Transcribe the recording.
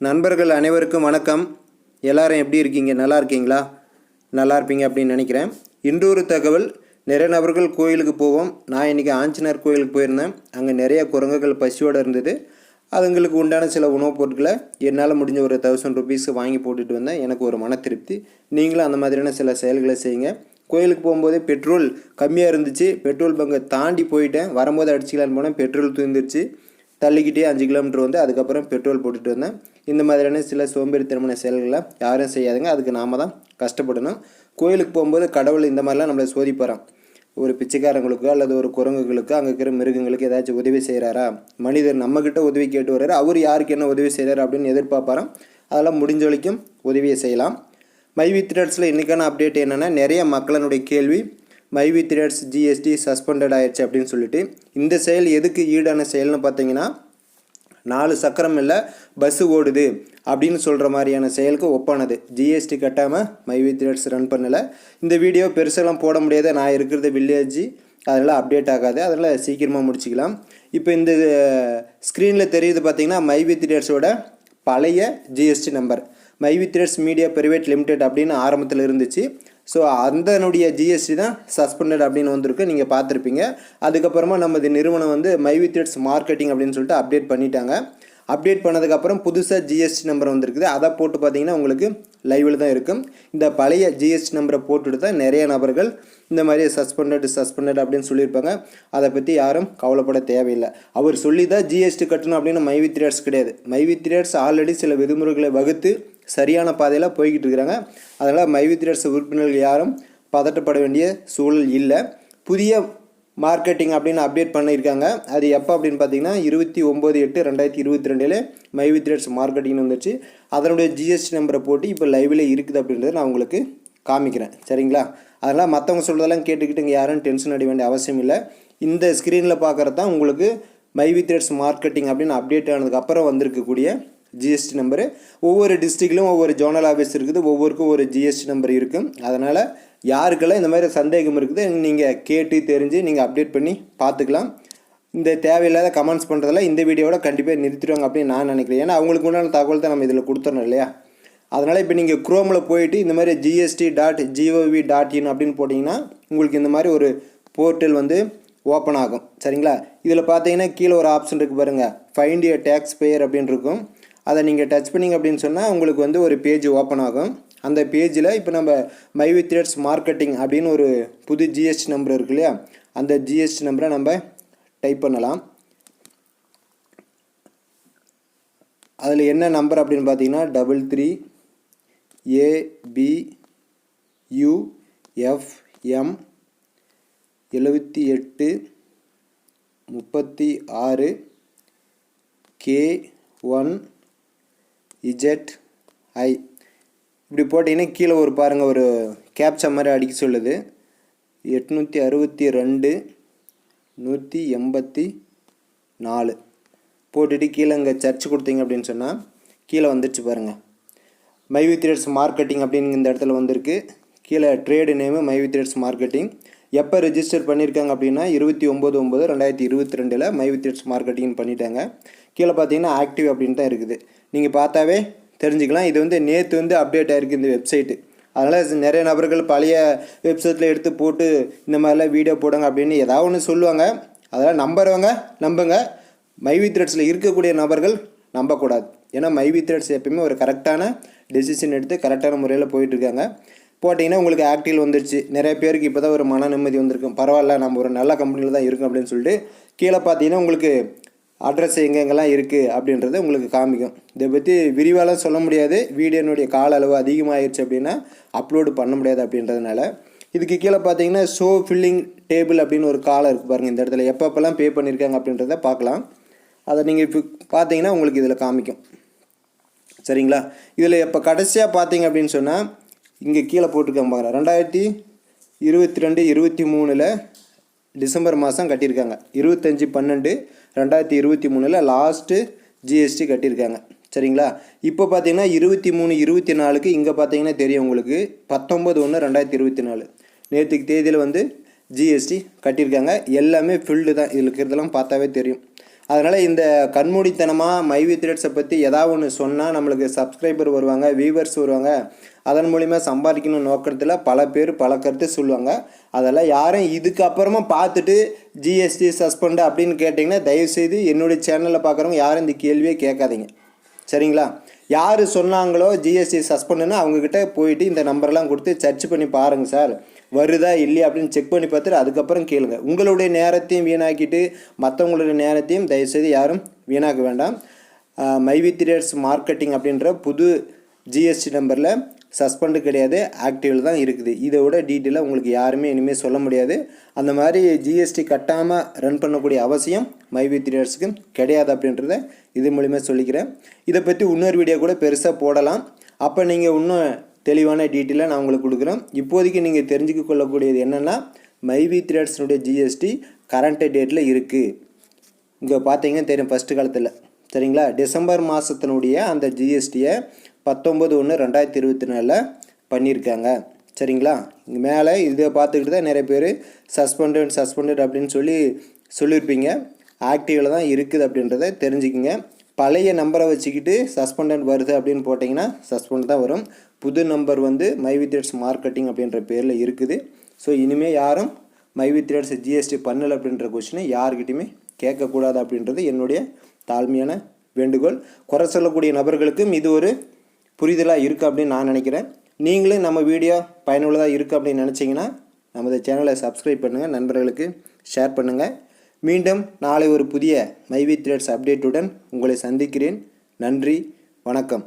நண்பர்கள் அனைவருக்கும் வணக்கம். எல்லாரும் எப்படி இருக்கீங்க? நல்லா இருக்கீங்களா? நல்லா இருப்பீங்க அப்படின்னு நினைக்கிறேன். இன்றொரு தகவல் நிறைய நபர்கள் கோயிலுக்கு போவோம். நான் இன்றைக்கி ஆஞ்சநேயர் கோயிலுக்கு போயிருந்தேன். அங்கே நிறைய குரங்குகள் பசியோடு இருந்தது. அதுங்களுக்கு உண்டான சில உணவுப் பொருட்களை என்னால் முடிஞ்ச ஒரு தௌசண்ட் ருபீஸ் வாங்கி போட்டுட்டு வந்தேன். எனக்கு ஒரு மன திருப்தி. நீங்களும் அந்த மாதிரியான சில செயல்களை செய்யுங்க. கோயிலுக்கு போகும்போதே பெட்ரோல் கம்மியாக இருந்துச்சு. பெட்ரோல் பங்கை தாண்டி போயிட்டேன். வரும்போது அடிச்சிக்கலான்னு போனேன். பெட்ரோல் தூந்துருச்சு தள்ளிக்கிட்டே அஞ்சு கிலோமீட்டர் வந்து அதுக்கப்புறம் பெட்ரோல் போட்டுட்டு வந்தேன். இந்த மாதிரியான சில சோம்பேறித்தனமான செயல்களை யாரும் செய்யாதுங்க. அதுக்கு நாம தான் கஷ்டப்படணும். கோயிலுக்கு போகும்போது கடவுள் இந்த மாதிரிலாம் நம்மளை சோதிப்பாராம். ஒரு பிச்சைக்காரங்களுக்கோ அல்லது ஒரு குரங்குகளுக்கோ அங்கே இருக்கிற மிருகங்களுக்கு ஏதாச்சும் உதவி செய்கிறாரா மனிதர் நம்மக்கிட்ட உதவி கேட்டு வர்றாரு. அவர் யாருக்கு என்ன உதவி செய்கிறார் அப்படின்னு எதிர்பார்ப்பாராம். அதெல்லாம் முடிஞ்ச வரைக்கும் உதவியை செய்யலாம். மைவி த்ரெட்ஸில் இன்றைக்கான அப்டேட் என்னென்னா நிறைய மக்களினுடைய கேள்வி மைவி த்ரெட்ஸ் ஜிஎஸ்டி சஸ்பெண்டட் ஆயிடுச்சு அப்படின்னு சொல்லிட்டு இந்த செயல் எதுக்கு ஈடான செயல்னு பார்த்தீங்கன்னா நாலு சக்கரம் இல்லை பஸ்ஸு ஓடுது அப்படின்னு சொல்கிற மாதிரியான செயலுக்கு ஒப்பானது. ஜிஎஸ்டி கட்டாமல் மைவி த்ரெட்ஸ் ரன் பண்ணலை. இந்த வீடியோ பெருசெல்லாம் போட முடியாது நான் இருக்கிறது வில்லேஜ் அதெல்லாம் அப்டேட் ஆகாது. அதெல்லாம் சீக்கிரமாக முடிச்சிக்கலாம். இப்போ இந்த ஸ்க்ரீனில் தெரியுது பார்த்தீங்கன்னா மைவி த்ரெட்ஸோட பழைய GST number Myvi threads media private limited அப்படின்னு ஆரம்பத்தில் இருந்துச்சு. ஸோ அதனுடைய ஜிஎஸ்டி தான் சஸ்பெண்டட் அப்படின்னு வந்திருக்கு. நீங்கள் பார்த்துருப்பீங்க. அதுக்கப்புறமா நமது நிறுவனம் வந்து மைவித்ரெட்ஸ் மார்க்கெட்டிங் அப்படின்னு சொல்லிட்டு அப்டேட் பண்ணிட்டாங்க. அப்டேட் பண்ணதுக்கப்புறம் புதுசாக ஜிஎஸ்டி நம்பர் வந்திருக்குது. அதை போட்டு பார்த்தீங்கன்னா உங்களுக்கு லைவில் தான் இருக்கும். இந்த பழைய ஜிஎஸ்டி நம்பரை போட்டுட்டு தான் நிறைய நபர்கள் இந்த மாதிரி சஸ்பெண்டட் சஸ்பெண்டட் அப்படின்னு சொல்லியிருப்பாங்க. அதை பற்றி யாரும் கவலைப்பட தேவையில்லை. அவர் சொல்லி தான் ஜிஎஸ்டி கட்டணும் அப்படின்னு மைவி த்ரேட்ஸ் கிடையாது. மைவி த்ரேட்ஸ் ஆல்ரெடி சில விதிமுறைகளை வகுத்து சரியான பாதையில் போய்கிட்டு இருக்கிறாங்க அதனால் மைவி உறுப்பினர்கள் யாரும் பதட்டப்பட வேண்டிய சூழல் இல்லை. புதிய மார்க்கெட்டிங் அப்படின்னு அப்டேட் பண்ணியிருக்காங்க. அது எப்போ அப்படின்னு பார்த்தீங்கன்னா இருபத்தி ஒம்பது எட்டு ரெண்டாயிரத்தி இருபத்தி ரெண்டில் மைவித்ரேட்ஸ் மார்க்கெட்டிங்னு வந்துச்சு அதனுடைய ஜிஎஸ்டி நம்பரை போட்டு இப்போ லைவில் இருக்குது அப்படின்றத நான் உங்களுக்கு காமிக்கிறேன். சரிங்களா? அதனால் மற்றவங்க சொல்கிறதெல்லாம் கேட்டுக்கிட்டு இங்கே யாரும் டென்ஷன் அடைய வேண்டிய அவசியம் இல்லை. இந்த ஸ்க்ரீனில் பார்க்குறது தான் உங்களுக்கு மைவித்ரேட்ஸ் மார்க்கெட்டிங் அப்படின்னு அப்டேட் ஆனதுக்கப்புறம் வந்திருக்கக்கூடிய ஜிஎஸ்டி நம்பரு ஒவ்வொரு டிஸ்ட்ரிக்ட்லையும் ஒவ்வொரு ஜோனல் ஆஃபீஸ் இருக்குது. ஒவ்வொருக்கும் ஒரு ஜிஎஸ்டி நம்பர் இருக்கும் அதனால் யாருக்கெல்லாம் இந்த மாதிரி சந்தேகம் இருக்குது நீங்கள் கேட்டு தெரிஞ்சு நீங்கள் அப்டேட் பண்ணி பார்த்துக்கலாம் இந்த தேவையில்லாத கமெண்ட்ஸ் பண்ணுறதெல்லாம் இந்த வீடியோவோட கண்டிப்பாக நிறுத்திடுவாங்க அப்படின்னு நான் நினைக்கிறேன். ஏன்னா அவங்களுக்கு உண்டான தகவல் தான் நம்ம இதில் கொடுத்துறோம் இல்லையா? அதனால் இப்போ நீங்கள் குரோமில் போயிட்டு இந்த மாதிரி GST dot gov dot in அப்படின்னு போட்டிங்கன்னா உங்களுக்கு இந்த மாதிரி ஒரு போர்ட்டல் வந்து ஓப்பன் ஆகும். சரிங்களா? இதில் பார்த்தீங்கன்னா கீழே ஒரு ஆப்ஷன் இருக்குது பாருங்கள் ஃபைண்ட் இயர் டேக்ஸ் பேயர் அப்படின்னு இருக்கும். அதை நீங்கள் டச் பண்ணிங்க அப்படின்னு சொன்னால் உங்களுக்கு வந்து ஒரு பேஜ் ஓப்பன் ஆகும். அந்த பேஜில் இப்போ நம்ம மைவி த்ரெட்ஸ் மார்க்கெட்டிங் அப்படின்னு ஒரு புது ஜிஎஸ்டி நம்பர் இருக்கு இல்லையா? அந்த ஜிஎஸ்டி நம்பரை நம்ம டைப் பண்ணலாம். அதில் என்ன நம்பர் அப்படின்னு பார்த்தீங்கன்னா டபுள் த்ரீ ஏபி யுஎஃப்எம் எழுபத்தி எட்டு முப்பத்தி ஆறு கே ஒன் இஜெட் ஐ இப்படி போட்டிங்கன்னா கீழே ஒரு பாருங்கள் ஒரு கேப்சா மாதிரி அடிக்க சொல்லுது. எட்நூற்றி அறுபத்தி ரெண்டு நூற்றி எண்பத்தி நாலு. போட்டுட்டு கீழே இங்கே சர்ச் கொடுத்தீங்க அப்படின்னு சொன்னால் கீழே வந்துடுச்சு பாருங்கள் மை வித் ரேட்ஸ் மார்க்கெட்டிங் அப்படின்னு இந்த இடத்துல வந்திருக்கு. கீழே trade name Myvi threads marketing எப்போ ரிஜிஸ்டர் பண்ணியிருக்காங்க அப்படின்னா இருபத்தி ஒம்பது ஒம்பது ரெண்டாயிரத்தி இருபத்தி ரெண்டில் மை வித் ரேட்ஸ் மார்க்கெட்டிங் பண்ணிட்டாங்க. கீழே பார்த்தீங்கன்னா ஆக்டிவ் அப்படின்னு தான் இருக்குது. நீங்கள் பார்த்தாவே தெரிஞ்சுக்கலாம். இது வந்து நேற்று வந்து அப்டேட் ஆகிருக்கு இந்த வெப்சைட்டு அதனால் நிறைய நபர்கள் பழைய வெப்சைட்டில் எடுத்து போட்டு இந்த மாதிரிலாம் வீடியோ போடுங்க அப்படின்னு ஏதாவது ஒன்று சொல்லுவாங்க. அதெல்லாம் நம்புறவங்க நம்புங்க. மைவி த்ரெட்ஸில் இருக்கக்கூடிய நபர்கள் நம்பக்கூடாது. ஏன்னா மைவி த்ரெட்ஸ் எப்பயுமே ஒரு கரெக்டான டெசிஷன் எடுத்து கரெக்டான முறையில் போயிட்டுருக்காங்க போட்டிங்கன்னா உங்களுக்கு ஆக்டிவ் வந்துடுச்சு நிறைய பேருக்கு இப்போ தான் ஒரு மன நிம்மதி வந்திருக்கும். பரவாயில்ல நம்ம ஒரு நல்ல கம்பெனியில் தான் இருக்கோம் அப்படின்னு சொல்லிட்டு கீழே பார்த்தீங்கன்னா உங்களுக்கு அட்ரஸ் எங்கெங்கெல்லாம் இருக்குது அப்படின்றத உங்களுக்கு காமிக்கும். இதை பற்றி விரிவாலாம் சொல்ல முடியாது. வீடியோனுடைய கால அளவு அதிகமாகிடுச்சு அப்படின்னா அப்லோடு பண்ண முடியாது அப்படின்றதுனால. இதுக்கு கீழே பார்த்தீங்கன்னா ஷோ ஃபில்லிங் டேபிள் அப்படின்னு ஒரு காலம் இருக்குது பாருங்கள் இந்த இடத்துல எப்பப்பெல்லாம் பே பண்ணியிருக்காங்க அப்படின்றத பார்க்கலாம் அதை நீங்கள் இப்போ பார்த்தீங்கன்னா உங்களுக்கு இதில் காமிக்கும். சரிங்களா? இதில் இப்போ கடைசியாக பார்த்தீங்க அப்படின்னு சொன்னால் இங்கே கீழே போட்டிருக்காங்க பாருங்கள் ரெண்டாயிரத்தி இருபத்தி ரெண்டு இருபத்தி மூணில் டிசம்பர் மாதம் கட்டியிருக்காங்க. இருபத்தஞ்சி பன்னெண்டு ரெண்டாயிரத்தி இருபத்தி மூணில் லாஸ்ட்டு ஜிஎஸ்டி கட்டியிருக்காங்க. சரிங்களா? இப்போ பார்த்தீங்கன்னா இருபத்தி மூணு இருபத்தி நாலுக்கு இங்கே பார்த்தீங்கன்னா தெரியும் உங்களுக்கு. பத்தொம்பது ஒன்று ரெண்டாயிரத்தி இருபத்தி நாலு. நேற்றுக்கு தேதியில் வந்து ஜிஎஸ்டி கட்டியிருக்காங்க. எல்லாமே ஃபில்டு தான். இதில் இருக்கிறதெல்லாம் பார்த்தாவே தெரியும். அதனால் இந்த கண்மூடித்தனமாக மைவி த்ரெட்ஸை பற்றி ஏதாவது ஒன்று சொன்னால் நம்மளுக்கு சப்ஸ்கிரைபர் வருவாங்க வியூவர்ஸ் வருவாங்க. அதன் மூலிமா சம்பாதிக்கணும் நோக்கத்தில் பல பேர் பல கருத்து சொல்லுவாங்க. அதெல்லாம் யாரும் இதுக்கப்புறமா பார்த்துட்டு ஜிஎஸ்டி சஸ்பெண்டு அப்படின்னு கேட்டிங்கன்னா தயவுசெய்து என்னுடைய சேனலில் பார்க்குறவங்க யாரும் இந்த கேள்வியே கேட்காதீங்க. சரிங்களா? யார் சொன்னாங்களோ ஜிஎஸ்டி சஸ்பெண்டுன்னு அவங்கக்கிட்ட போயிட்டு இந்த நம்பர்லாம் கொடுத்து சர்ச் பண்ணி பாருங்கள் சார். வருதா இல்லையா அப்படின்னு செக் பண்ணி பார்த்துட்டு அதுக்கப்புறம் கேளுங்க. உங்களுடைய நேரத்தையும் வீணாக்கிட்டு மற்றவங்களுடைய நேரத்தையும் தயவுசெய்து யாரும் வீணாக்க வேண்டாம். மைவி திரியர்ஸ் மார்க்கெட்டிங் அப்படின்ற புது ஜிஎஸ்டி நம்பரில் சஸ்பெண்டு கிடையாது ஆக்டிவில் தான் இருக்குது. இதை விட டீட்டெயிலாக உங்களுக்கு யாருமே இனிமேல் சொல்ல முடியாது. அந்த மாதிரி ஜிஎஸ்டி கட்டாமல் ரன் பண்ணக்கூடிய அவசியம் மைவி த்ரீயர்ஸுக்கு கிடையாது அப்படின்றத இது மூலிமா சொல்லிக்கிறேன். இதை பற்றி இன்னொரு வீடியோ கூட பெருசாக போடலாம். அப்போ நீங்கள் இன்னும் தெளிவான டீட்டெயிலாக நான் உங்களுக்கு கொடுக்குறேன். இப்போதைக்கு நீங்கள் தெரிஞ்சுக்க கொள்ளக்கூடியது என்னென்னா மைவி த்ரீயர்ஸினுடைய ஜிஎஸ்டி கரண்ட் டேட்டில் இருக்குது இங்கே பார்த்தீங்கன்னா தெரியும் ஃபஸ்ட்டு காலத்தில். சரிங்களா? டிசம்பர் மாதத்தினுடைய அந்த ஜிஎஸ்டியை பத்தொம்பது ஒன்று ரெண்டாயிரத்தி இருபத்தி நாலில் பண்ணியிருக்காங்க. சரிங்களா? இங்கே மேலே இதை பார்த்துக்கிட்டு தான் நிறைய பேர் சஸ்பெண்டட் சஸ்பெண்டட் அப்படின்னு சொல்லி சொல்லியிருப்பீங்க. ஆக்டிவில் தான் இருக்குது அப்படின்றத தெரிஞ்சுக்கிங்க. பழைய நம்பரை வச்சுக்கிட்டு சஸ்பெண்டட் வருது அப்படின்னு போட்டிங்கன்னா சஸ்பெண்ட் தான் வரும். புது நம்பர் வந்து மை வித்ரேட்ஸ் மார்க்கெட்டிங் அப்படின்ற பேரில் இருக்குது. ஸோ இனிமேல் யாரும் மை வித்ரேட்ஸ் ஜிஎஸ்டி பண்ணலை அப்படின்ற கொஷினை யார்கிட்டையுமே கேட்கக்கூடாது அப்படின்றது என்னுடைய தாழ்மையான வேண்டுகோள். குறை சொல்லக்கூடிய நபர்களுக்கும் இது ஒரு புரிதலாக இருக்குது அப்படின்னு நான் நினைக்கிறேன். நீங்களும் நம்ம வீடியோ பயனுள்ளதாக இருக்குது அப்படின்னு நினச்சிங்கன்னா நமது சேனலை சப்ஸ்கிரைப் பண்ணுங்கள் நண்பர்களுக்கு ஷேர் பண்ணுங்கள் மீண்டும் நாளை ஒரு புதிய மைவி த்ரெட்ஸ் அப்டேட்டுடன் உங்களை சந்திக்கிறேன். நன்றி வணக்கம்.